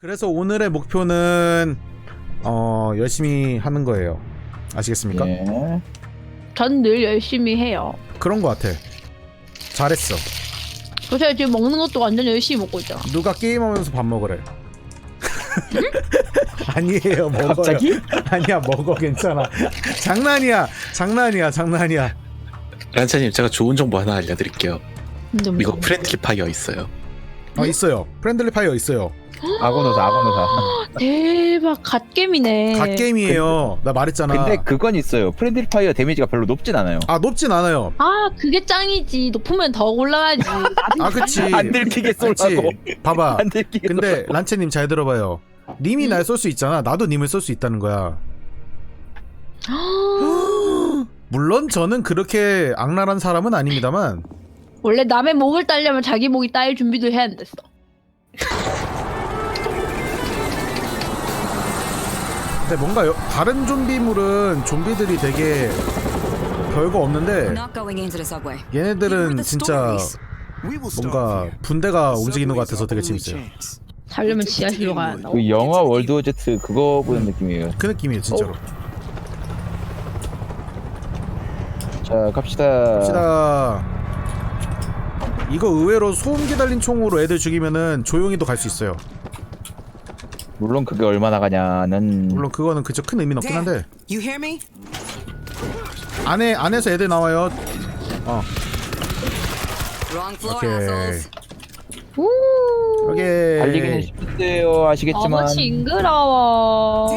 그래서 오늘의 목표는 어 열심히 하는 거예요. 아시겠습니까? 예. 전 늘 열심히 해요. 그런 거 같아. 잘했어. 그래서 지금 먹는 것도 완전 열심히 먹고 있잖아. 누가 게임하면서 밥 먹으래. 아니에요 먹어요. 갑자기? 아니야 먹어 괜찮아. 장난이야 장난이야 장난이야. 란차님 제가 좋은 정보 하나 알려드릴게요. 이거 프렌틀리 파이어 있어요. 어 있어요. 프렌들리 파이어 있어요. 악어노사 악어노사 대박 갓겜이네. 갓 게임이에요. 나 말했잖아. 근데 그건 있어요 프렌들리 파이어 데미지가 별로 높진 않아요 아 높진 않아요. 아 그게 짱이지. 높으면 더 올라가지. 아 그치. 안 들키게 쏠라고 그치. 봐봐. 안 들키게 근데 란체님 잘 들어봐요. 님이 날쏠 수 있잖아. 나도 님을 쏠 수 있다는 거야. 물론 저는 그렇게 악랄한 사람은 아닙니다만 원래 남의 목을 따려면 자기 목이 따일 준비도 해야 됐어. 근데 뭔가 여- 다른 좀비물은 좀비들이 되게 별거 없는데. 얘네들은 진짜 뭔가 분대가 움직이는 것 같아서 되게 재밌어요. 자려면 지하실로 가야 한다고. 그 영화 월드 오브 제트 그거 보는 느낌이에요 그 느낌이에요 진짜로. 자 갑시다 갑시다. 이거 의외로 소음기 달린 총으로 애들 죽이면은 조용히도 갈 수 있어요. 물론 그게 얼마나 가냐는 물론 그거는 그저 큰 의미는 없긴 한데 You hear me? 안에 안에서 애들 나와요. 어 Wrong floor, 오케이 assholes. 우. 달리기는 오케이. 쉽대요 아시겠지만 너무 징그러워.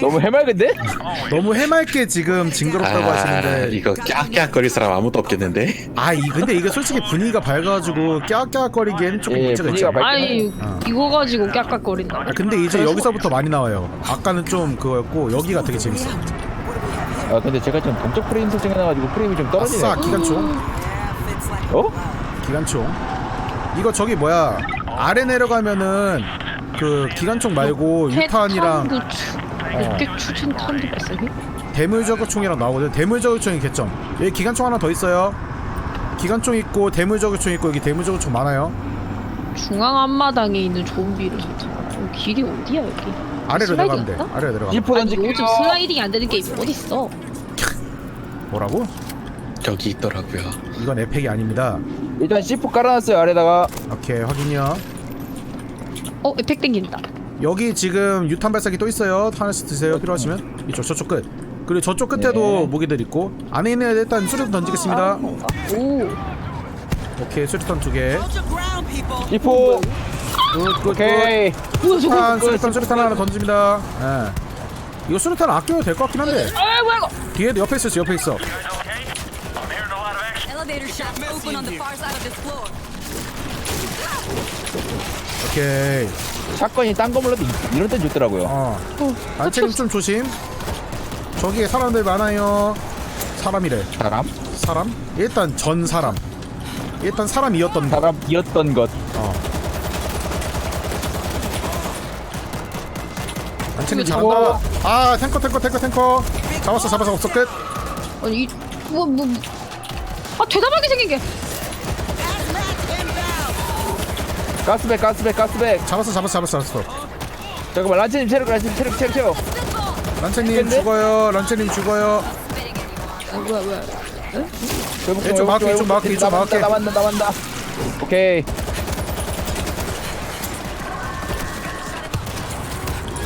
너무 해맑은데? 너무 해맑게 지금 징그럽다고 아, 하시는데 이거 깨악깨악거릴 사람 아무도 없겠는데? 아 이 근데 이게 솔직히 분위기가 밝아가지고 깨악깨악거리기에는 조금 예, 문제가 분위기가 있죠. 밝- 아니 어. 이거 가지고 깍깍거린다. 아 근데 이제 여기서부터 많이 나와요. 아까는 좀 그거였고 여기가 되게 재밌어. 아 근데 제가 좀 동적 프레임 설정해놔가지고 프레임이 좀 떨어지네 아싸 기관총, 어? 기관총. 이거 저기 뭐야 아래 내려가면은 그 기관총 말고 유탄이랑 탄도 추. 몇개 추진 탄도 발생해? 대물저격총이랑 나오거든. 대물저격총이 개점. 여기 기관총 하나 더 있어요. 기관총 있고 대물저격총 있고 여기 대물저격총 많아요. 중앙 앞마당에 있는 좀비를. 어, 길이 어디야 여기? 아래로 내려가면 돼. 아래로 내려가면. 지포 아니 요즘 던질게요 슬라이딩이 안 되는 게임이 어딨어? 뭐라고? 여기 있더라고요. 이건 에펙이 아닙니다. 일단 C4 깔아놨어요 아래다가 오케이 확인요. 어 에펙 땡긴다. 여기 지금 유탄 발사기 또 있어요. 하나씩 드세요. 필요하시면 이쪽 저쪽 끝. 그리고 저쪽 끝에도 네. 모기들 있고 안에 있는 애들 일단 수류탄 던지겠습니다. 오. 오케이 수류탄 두 개. Hold your ground, people. C4 굿굿굿. 오케이 뭐야? 수류탄 수류탄 수류탄 하나 던집니다. 예. 이거 수류탄 아껴도 될 것 같긴 한데 아 뭐야 이거? 뒤에 옆에 있어 옆에 있어. 오케이. 사건이 딴 거 몰라도 이- 이런 땐 좋더라고요 어. 안채님 좀 조심. 저기에 사람들 많아요. 사람이래. 사람? 사람? 일단 전 사람. 일단 사람이었던 거. 사람이었던 것 어. 이거 잘한다. 아 탱커 탱커 탱커 탱커. 잡았어 잡았어 없어 끝. 아니 이 뭐 뭐. 아 대담하게 생긴 게. 가스백 가스백 가스백 잡았어 잡았어 잡았어 잡았어. 잠깐만 란치님 체력 란치님 체력 체력 체력 란채님 근데? 죽어요. 란채님 죽어요. 아 뭐야 뭐야. 예, 좀 막게, 좀 막게, 좀 막게. 나만다 나만다 오케이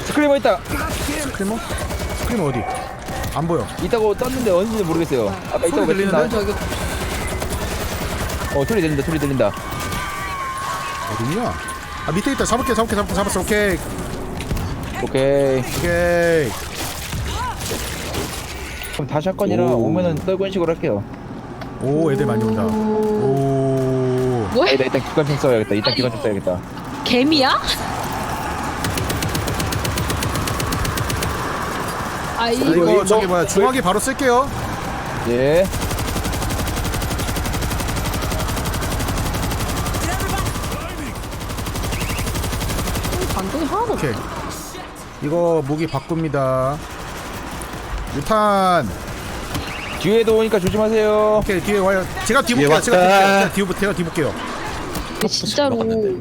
스크리머 있다 스크리머? 스크리머 어디? 안 보여. 있다고 떴는데 어딘지 모르겠어요 아까 있다고 소리 랬나 들리는데? 어 소리 들린다 소리 들린다 어딨냐? 아 밑에 있다. 잡을게 잡을게 잡을게 잡았어. 오케이 오케이 오케이. 그럼 다시 사건이라 오. 오면은 떨군 식으로 할게요 오 애들 많이 온다. 오. 뭐야? 아니 나 일단 기관총 써야겠다 일단 기관총 써야겠다 개미야? 아 아, 이거 이거 이거 저기 뭐- 뭐야 중화기 바로 쓸게요. 예 반동이 하나도. 오케이. 이거 무기 바꿉니다. 유탄. 뒤에도 오니까 조심하세요 오케이 뒤에 와요. 제가 뒤 뒤에 볼게요. 제가 뒤 왔다. 볼게요. 제가 뒤, 제가 뒤 볼게요. 진짜로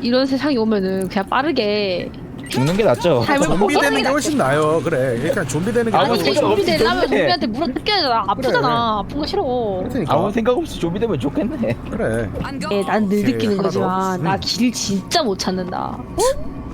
이런 세상이 오면은 그냥 빠르게 죽는 게 낫죠. 삶을 좀비 되는 게게 훨씬 나아요 그래 그러니까 좀비 되는 게 아무 아니 생각 좀비 없이 되려면 좀비. 좀비한테 물어 뜯겨야 되잖아 아프잖아 아픈 거 싫어 그러니까 아무 생각 없이 좀비 되면 좋겠네. 그래 I'm 예, going. 난늘 오케이, 느끼는 하나 더. 거지만 나 음. 길 진짜 못 찾는다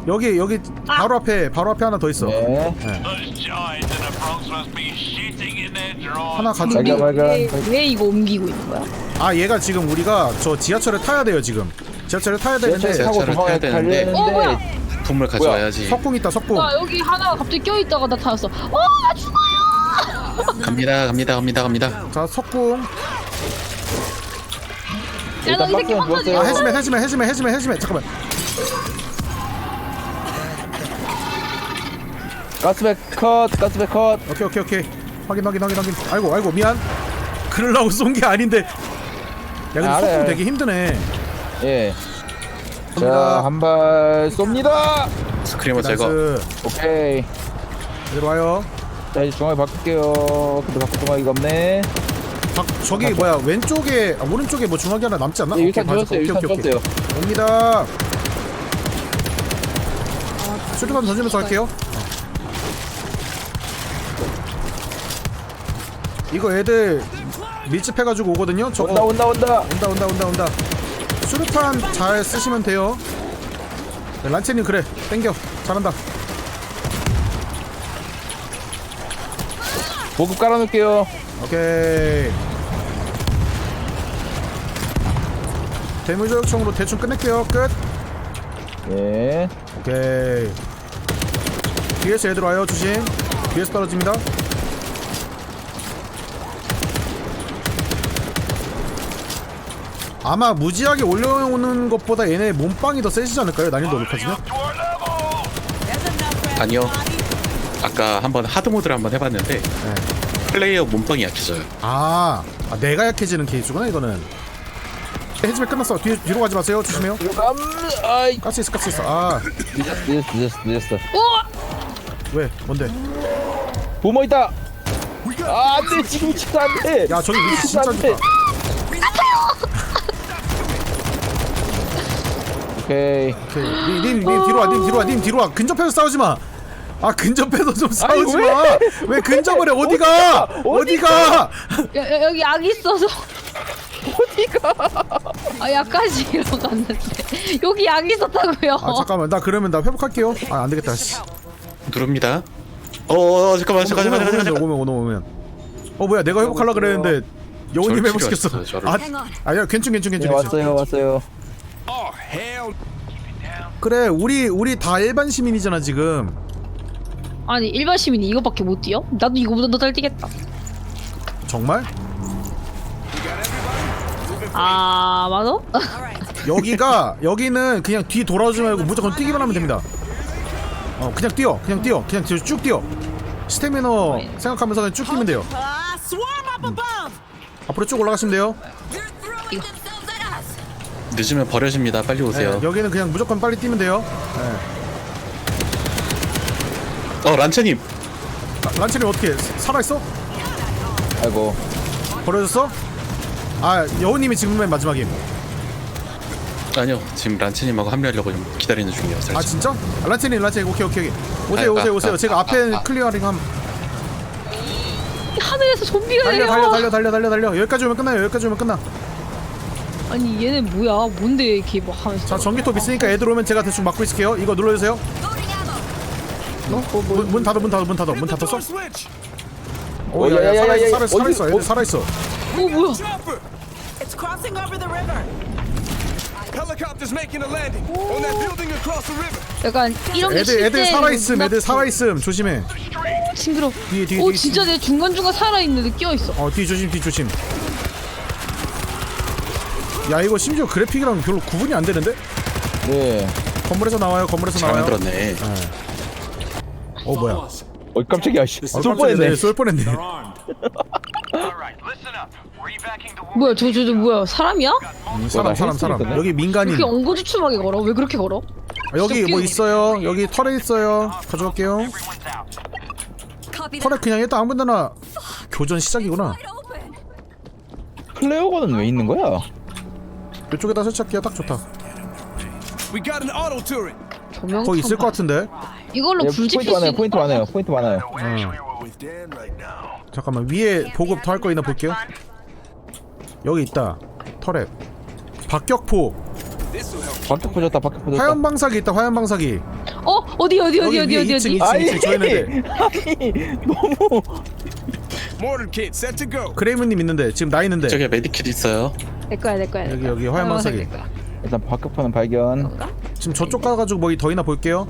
여기 여기 바로 앞에 바로 앞에 하나 더 있어 네. Those giants in the Bronx must be shitting in their drawers. 하나 가져 자기야 발견. 왜, 왜 이거 옮기고 있는 거야? 아 얘가 지금 우리가 저 지하철을 타야 돼요 지금 지하철을 타야 되는데 지하철 타고 지하철을 타야 도망가 되는데. 어 뭐야 달렸는데 품을 가져와야지. 석궁 있다 석궁 나 여기 하나가 갑자기 껴있다가 나타났어 어 나 죽어요 갑니다, 갑니다, 갑니다, 갑니다. 자 석궁 야 너 이 새끼 박스는 혼자지 아 누웠어요. 해지매 해지매 해지매 해지매 해지매 잠깐만 가스백 컷, 가스백 컷. 오케이 오케이 오케이 확인 확인 확인 확인 아이고 아이고 미안 그러려고 쏜 게 아닌데 야 근데 아, 알아요, 알아요. 되게 힘드네 예. 자, 갑니다. 한 발 쏩니다. 스크리머 제거. 나이스 오케이. 이리로 와요 자, 이제 중앙에 바꿀게요. 근데 바꿀 중앙이가 없네. 박, 저기 뭐야 왼쪽에 아, 오른쪽에 뭐 중앙이 하나 남지 않나? 예, 유탄 맞아. 줬어요. 유탄 줬어요. 옵니다 수류탄 던지면서 할게요 이거 애들 밀집해가지고 오거든요. 저거 온다, 온다, 온다. 온다 온다 온다 온다. 수류탄 잘 쓰시면 돼요. 네, 란체님 그래. 땡겨. 잘한다. 보급 깔아놓을게요. 오케이. 대물 조역총으로 대충 끝낼게요. 끝. 예. 오케이. 뒤에서 애들 와요. 조심. 뒤에서 떨어집니다 아마 무지하게 올려오는 것보다 얘네 몸빵이 더 세지지 않을까요? 난이도 높아지면? 아니요. 아까 한번 하드 모드를 한번 해봤는데 네. 플레이어 몸빵이 약해져요. 아, 아 내가 약해지는 케이스구나 이거는 해지매 끝났어 뒤, 뒤로 가지 마세요 조심해요 아이. 가스 있어 가스 있어 아 늦었어, 늦었어, 늦었어, 왜? 뭔데? 보모 있다. 아, 안 돼. 지금 진짜 안 돼. 야 저기 위치 진짜 안 돼. 좋다 오케이. 오케이. 님, 님, 님 뒤로 와 님 뒤로 와 님 뒤로 와. 근접해서 싸우지 마 아 근접해서 좀 싸우지 왜? 마 왜 근접을 해? 어디가? 어디가? 여, 여, 여기 약이 있어서. 어디가? 아 약까지 이러갔는데. 여기 약이 있었다고요? 아 잠깐만. 나 그러면 나 회복할게요. 아 안 되겠다 씨. 누릅니다. 어, 어, 어 잠깐만, 잠깐만, 오면 잠깐만, 오면 잠깐만. 오면 오면 오면. 어 뭐야 내가 회복하려 그랬는데 여우님 저를 회복시켰어. 저를. 아 on. 아니야 괜찮 괜찮 네, 괜찮 괜찮 왔어요, 왔어요. 그래 우리 우리 다 일반 시민이잖아 지금 아니 일반 시민이 이거밖에 못 뛰어? 나도 이거보다 더 잘 뛰겠다 정말 아 맞아? 여기가 여기는 그냥 뒤 돌아오지 말고 무조건 뛰기만 하면 됩니다. 어 그냥 뛰어 그냥 뛰어 그냥 뒤로 쭉 뛰어 스태미너 생각하면서 그냥 쭉 뛰면 돼요. 음. 앞으로 쭉 올라가시면 돼요. They're throwing us. 늦으면 버려집니다. 빨리 오세요. 네, 여기는 그냥 무조건 빨리 뛰면 돼요. 네. 어, 란체님. 라- 란체님 어떻게 살아 있어? 아이고. 버려졌어? 아 여우님이 지금 맨 마지막임. 아니요, 지금 란체님하고 합류하려고 좀 기다리는 중이에요. 아 살짝. 진짜? 아, 란체님 란체님 오케이 오케이 오케이. 오세요 아, 오세요 아, 오세요. 아, 제가 아, 앞에 아, 아. 클리어링 함. 하늘에서 좀비가 달려 내려 달려 달려 달려 달려 달려. 여기까지 오면 끝나요. 여기까지 오면 끝나. 아니 얘네 뭐야 뭔데 이렇게 막 하면서 자 전기톱 있으니까 애들 오면 제가 대충 막고 있을게요. 이거 눌러주세요. Loading ammo. 어? 문, 문 닫아 문 닫아 문 닫아 문 닫았어? 오 어, 야 야 야, 야, 야, 야, 살아있어 살아있어 어디, 살아있어 애들? 살아있어 어 뭐야 It's crossing over the river. Helicopters making a landing on that building across the river. 약간 이런 게 애들 애들 살아있음 애들 살아있음 조심해 징그러 뒤에 뒤에 오 뒤에, 진짜 내 중간 중간 살아있는데 끼어 있어 어뒤 조심 뒤 조심 야 이거 심지어 그래픽이랑 별로 구분이 안 되는데? 네. 건물에서 나와요 건물에서 잘 나와요 만들었네. 어 뭐야 어, 깜짝이야. 씨. 어, 쏠. 뻔했네. 네, 쏠 뻔했네 evacuating the 뭐야 저저저 뭐야 사람이야? 음, 사람 사람 사람. 여기 민간인 그렇게 엉거주춤하게 걸어 왜 그렇게 걸어? 아, 여기 뭐 있어요 여기 털에 있어요 가져갈게요 털에. 그냥 일단 아무 데나 교전 시작이구나. 클레어건은 왜 있는 거야? 이쪽에다 설치할게요 딱 좋다. We got an auto turret. 조명 거기 있을 것 같은데? 이걸로 예, 불 포인트 수 많아요 있는 포인트 많아요 포인트 많아요. With Dan right now. 잠깐만 위에 보급 더 할 거 있나 볼게요. 여기 있다. 터렛. 박격포. This will help. 밖에 퍼졌다 화염 방사기 있다 화염 방사기. 어? 어디 어디 어디 어디 어디 2층 어디 2층 아니 2층 저희 애들. 아니 너무. Mortar kit set to go. 크레이브님 있는데 지금 나 있는데. 저기 메디킷 있어요. 내 거야 내 거야 내 여기 거야. 여기 화염 방사기 내 거야. 일단 박격포는 발견. 뭔가? 지금 저쪽 가가지고 뭐더 있나 볼게요.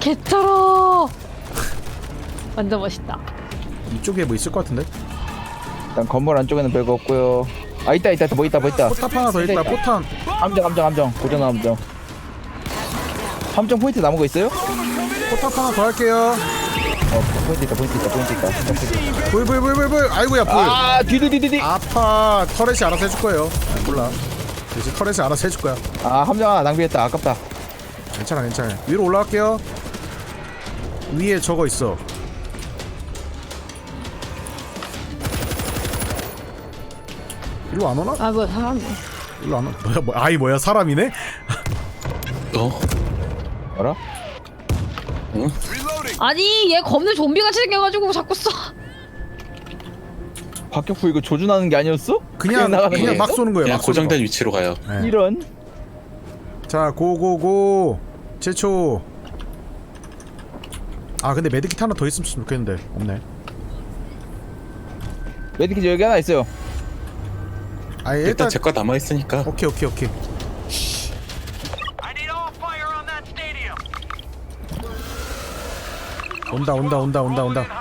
개쩔어. 완전 멋있다. 이쪽에 뭐 있을 것 같은데? 일단 건물 안쪽에는 별거 없고요. 아 있다 있다 뭐 있다 뭐 있다. 포탑 하나 더 있다 포탄 함정 함정 함정. 고정 함정. 함정 포인트 남은 거 있어요? 포탑 하나 더 할게요. 어 포인트 있다 포인트 있다 포인트 있다. 포인트 있다. 불 불 불 불 불 아이고야 불아 뒤뒤뒤뒤뒤 아파. 터렛이 알아서 해줄 거예요. 아, 몰라. 이제 터렛이 알아서 해줄 거야. 아 함정 하나 낭비했다. 아깝다. 괜찮아 괜찮아. 위로 올라갈게요. 위에 저거 있어. 일로 안 오나? 아 뭐야 사람이. 일로 안 오. 뭐야 뭐 아이 뭐야 사람이네? 어? 뭐라? Reloading. 아니 얘 겁나 좀비같이 생겨가지고 자꾸 쏴 박격포 이거 조준하는 게 아니었어? 그냥 나가는 그냥 거예요? 막 쏘는 거예요 그냥 막 쏘는 거. 고정된 위치로 가요. 네. 이런 자 고고고 제초 아 근데 메드킷 하나 더 있으면 좋겠는데 없네 메디킷 여기 하나 있어요 아 일단 일단 제 거 남아 있으니까 오케이 오케이 오케이 I need all fire on that stadium. 온다 온다 온다 온다 온다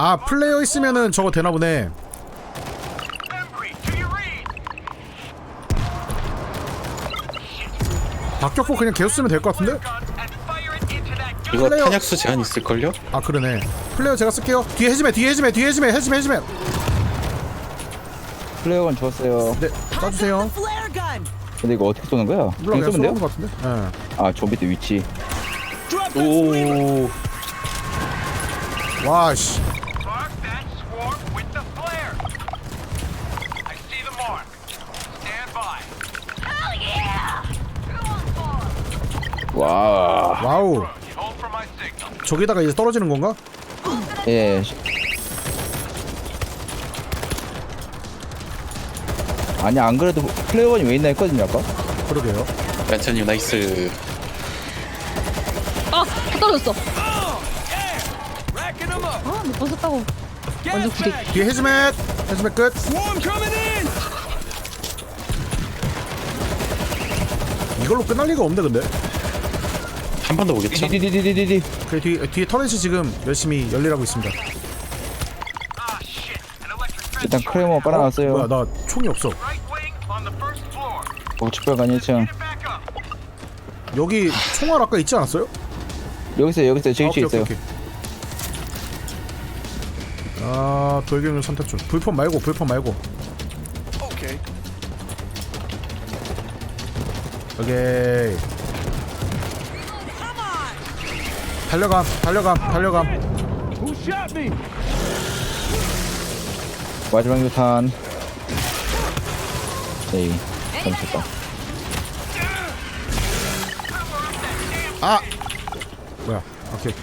아 플레이어 있으면은 저거 되나 보네? 박격포 그냥 계속 쓰면 될 것 같은데? 이거 플레이어- 탄약수 제한 있을걸요? 아 그러네 플레이어 제가 쓸게요 뒤에 해지매 뒤에 해지매 뒤에 해지매 해지매 해지매 플레어건 주었어요 네 쏴주세요. 근데 이거 어떻게 쏘는 거야? 몰라 그냥 그냥 쏘면 쏘는 돼요? 것 같은데? 예. 아 좀비 때 위치. 오 와씨 와 와우. 저기다가 이제 떨어지는 건가? 예. 아니 안 그래도 플레어건이 왜 있나 했거든요 아까 그러게요 란천님 나이스. 아 다 떨어졌어 Racking them up. 아못 벗었다고 완전 구리. 뒤에 해지매 해지매 끝. 이걸로 끝날 리가 없는데 근데 한 번 더 오겠죠? 디디디디디디 그 뒤, 뒤에 터렛이 지금 열심히 열일하고 있습니다. 일단 크레모 빨아놨어요 뭐야 나 총이 없어. 우측벽 1층 Get it back up. 여기 총알 아까 있지 않았어요? 여기 있어요 여기 있어요 제 아, 위치에 오케이, 있어요 오케이, 오케이. 아 돌격용 선택 중 불법 말고 불법 말고 Okay. 오케이 달려감 달려감 달려감 Who shot me? 마지막 유탄 에이 잘못했다 아 뭐야 오케이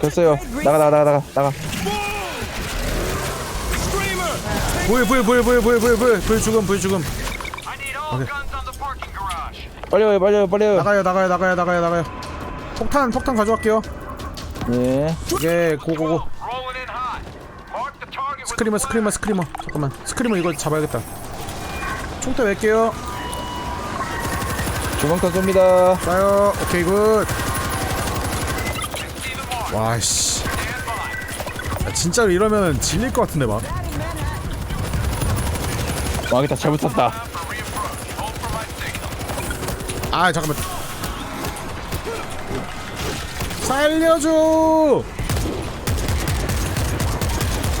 됐어요 나가 나가 나가 나가 나가 Screamer. 보여 보여 보여 보여 죽음 보여 죽음 I need all guns 빨리 와요 빨리 와요 빨리 와요. 나가요 나가요 나가요 나가요 나가요. 폭탄 폭탄 가져갈게요. 네. 오케이 고고고. 스크리머. 스크리머 스크리머. 잠깐만. 스크리머 이거 잡아야겠다. 총대 낼게요. 주방탄 쏩니다. 쏴요. 오케이 굿. 와씨. 야, 진짜로 이러면 질릴 것 같은데 막. 망했다 잘못했다 아 잠깐만. 살려줘!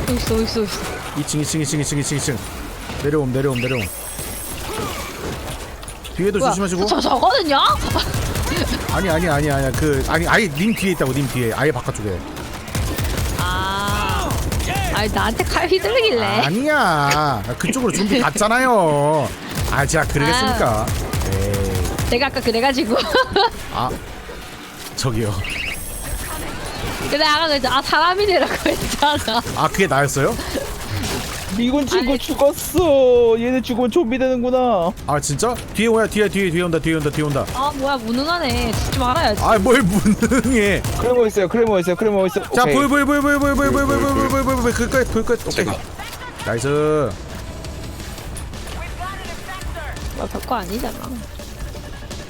어디 있어 있어 어디 있어. 2층 2층 2층 2층 2층 2층. 내려옴 내려옴 내려옴. 뒤에도 뭐야 조심하시고. 저 저거는요? 아니 아니 아니 아니 그 아니 아예 님 뒤에 있다고 님 뒤에. 아예 바깥쪽에. 아, 아 아니 나한테 칼 휘둘길래. 아니야. 그쪽으로 준비 갔잖아요. 아 제가 그러겠습니까? 에이 내가 아까 그래가지고. 아 저기요 근데 아까 그랬아 사람이네라고 했잖아. 아 그게 나였어요? 미군 친구 아니. 죽었어. 얘네 죽으면 좀비 되는구나. 아 진짜? 뒤에 오야 뒤에 뒤에 뒤에 온다 뒤에 온다 뒤에 온다 아 뭐야 무능하네. 죽지 말아야지. 아 뭘 무능해 크레모 있어요. 크레모 있어요. 크레모 있어. 자 오케이. 보여 보여 보여 보여 보여 보여 보여 보여 보여 보여 보여 보여 그끝 그끝 오케이 제가 나이스 나 별거 아니잖아.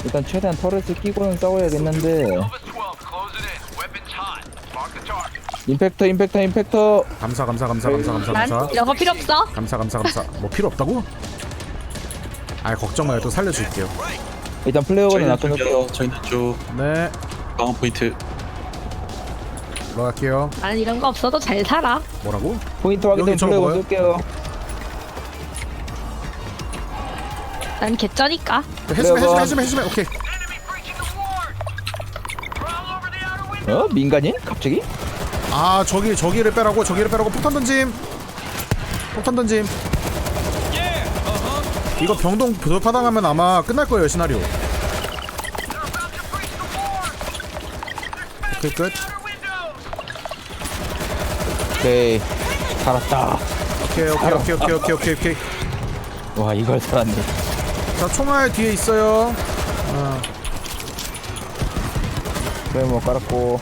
일단 최대한 터렛을 끼고는 싸워야겠는데. Elvis 12, close it in. Weapons hot. Mark the target. 임팩터, 임팩터, 임팩터. 감사 감사 감사 감사 감사 난 감사 이런 거 필요 없어. 감사 감사 감사 뭐 필요 없다고? 아 걱정 마요 또 살려줄게요 일단 플레이어건은 저희는 놔둬놓을게요. 저희는 쪽네 방어 포인트 들어갈게요 난 이런 거 없어도 잘 살아. 뭐라고? 포인트 확인되면 여기 저거 플레이어건 뭐예요? 쏠게요. 난 개쩌니까. 해주면. 해주면 해주면 해주면 오케이. 어? 민간인? 갑자기? 아 저기 저기를 빼라고 저기를 빼라고 폭탄 던짐 폭탄 던짐 이거 병동 돌파당하면 아마 끝날 거예요 시나리오 오케이 끝 오케이. 살았다. 오케이 오케이 오케이 오케이 오케이 오케이 오케이 와, 이걸 살았네. 자 총알 뒤에 있어요 플레이어 깔았고.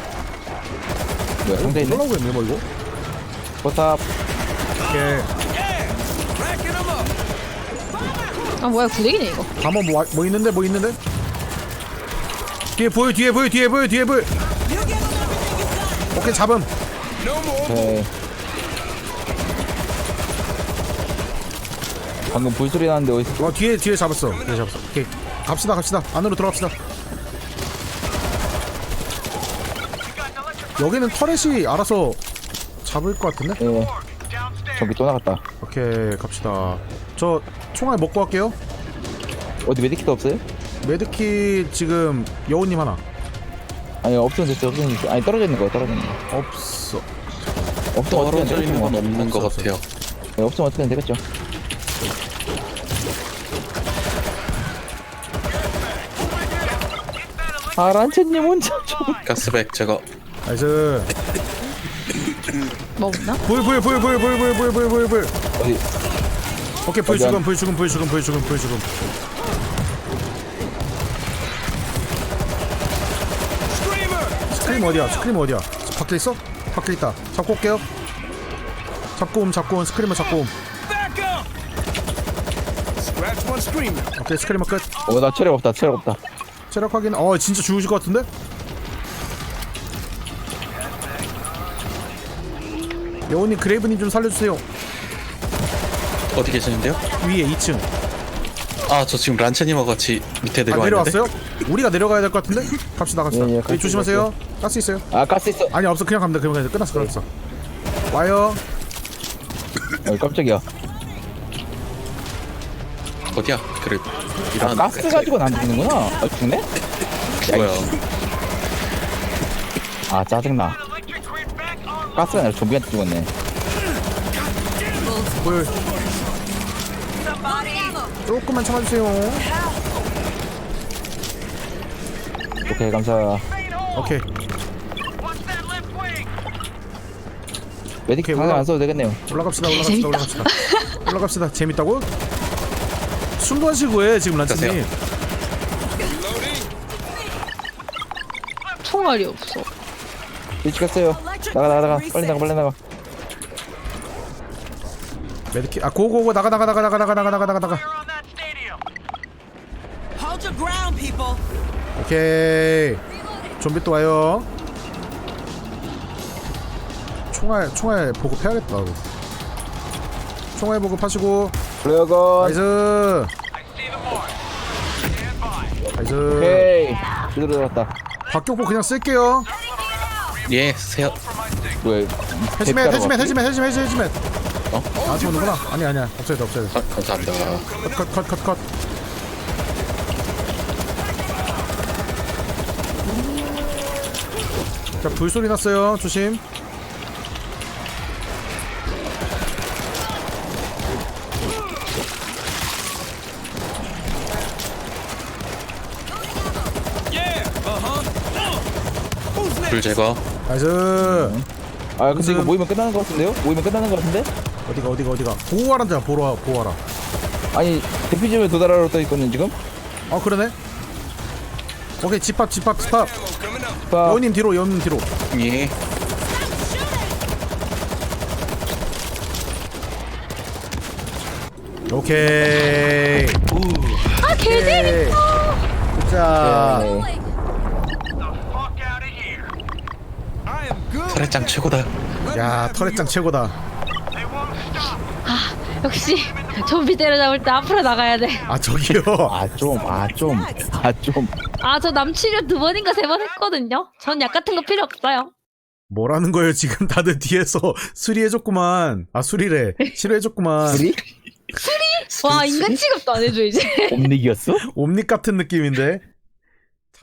뭐야, 상대 있네? 뭐라고 했네 뭐 이거 포탑. 오케이 아 뭐야 구대기네 이거. 가만 뭐, 와- 뭐 있는데 뭐 있는데 뒤에 보여 뒤에 보여 뒤에 보여 뒤에 보여 오케이 잡음 오케이. 방금 불소리 나는데 어디서? 어 뒤에 뒤에 잡았어. 뒤에 잡았어. 오케이. 갑시다 갑시다. 안으로 들어갑시다. 여기는 터렛이 알아서 잡을 것 같은데? 예. Downstairs. 저기 또 나갔다. 오케이 갑시다. 저 총알 먹고 갈게요. 어디 메디킷 없어요? 메드킷 지금 여우님 하나. 아니 없으면 됐어 없으면 됐어. 아니 떨어져 있는 거야 떨어져 있는 거. 없어. 없으면 어떻게 떨어져 있는 건 되겠죠 없는 것 같아요. 네, 없으면 어떻게 되겠죠 아 란체님 혼자 좀 가스백 제거. 나이스. 뭐 없나? 불불불불불불불불 불불 어디 오케이 불 죽음 불 죽음 불 죽음 불 죽음 불 죽음. 스크림 어디야? 스크림 어디야? 밖에 있어? 밖에 있다. 잡고 올게요. 잡고 옴 잡고 옴. 스크리머 잡고 옴. Back up! Scratch one screamer. 오케이 스크리머 끝. 어나 체력 없다 체력 없다 체력 확인. 어 진짜 죽으실 것 같은데? 여우님 그레이브님 좀 살려주세요. 어디 계시는데요? 위에 2층. 아 저 지금 란체님하고 같이 밑에 아 내려와 있는데 내려왔어요? 우리가 내려가야 될 것 같은데? 갑시다 갑시다. 예, 예, 예, 갈게요, 조심하세요. 가스 있어요. 아 가스 있어. 아니 없어. 그냥 갑니다. 그냥 갑니다 끝났어 끝났어. 와요. 어 깜짝이야 어디야? 그래 아, 이런 가스 가지고는 안 죽는구나 아 죽네? 뭐야 아 짜증나. 가스가 아니라 좀비한테 죽었네 뭘. 조금만 참아주세요 오케이 감사. 오케이 오케이, 방금 올라- 안 써도 되겠네요 올라갑시다 올라갑시다 올라갑시다 올라갑시다 재밌다고? 쉬고 해 지금 란치님. 총알이 없어. 일찍 갔어요 나가 나가 나가 빨리 나가 빨리 나가 메디키 아 고고고 나가 나가 나가 나가 나가 나가 나가 나가 나가. Hold your ground, people. 오케이 좀비 또 와요 총알 총알 보급해야겠다. 총알 보급하시고 플레이어건 나이스 나이스 오케이. 제대로 들어갔다. 박격포 그냥 쓸게요. 예 세요. 뭐야 해지맨 해지맨 해지맨 해지맨 해지맨 해지맨. 어? 나한테 오는구나? 아니 아니야. 없어야 돼 없어야 아, 감사합니다. 돼컷컷 컷 컷. 자 불소리 났어요. 조심 불 제거. 나이스 아 근데 무슨- 이거 모이면 끝나는 것 같은데요? 모이면 끝나는 것 같은데? 어디가 어디가 어디가 보호하란자 보호하 보호하라 아니 대피점에 도달하러 떠 있거든 지금. 어 그러네 오케이 집합 집합 집합. 자, 여우님 뒤로 여우님 뒤로 예. 오케이 아 개재밌어. 자 네. 터렛장 최고다. 야 터렛장 최고다 stop. 역시 좀비 때려잡을 때 앞으로 나가야 돼. 아 저기요 아 좀, 아 좀, 아 좀. 아저 남치료 두 번인가 세 번 했거든요. 전 약 같은 거 필요 없어요. 뭐라는 거예요 지금 다들 뒤에서 수리해줬구만 아 수리래 싫어해줬구만 우리 와 인간 취급도 안 해줘 이제. 옴닉이었어? 옴닉 같은 느낌인데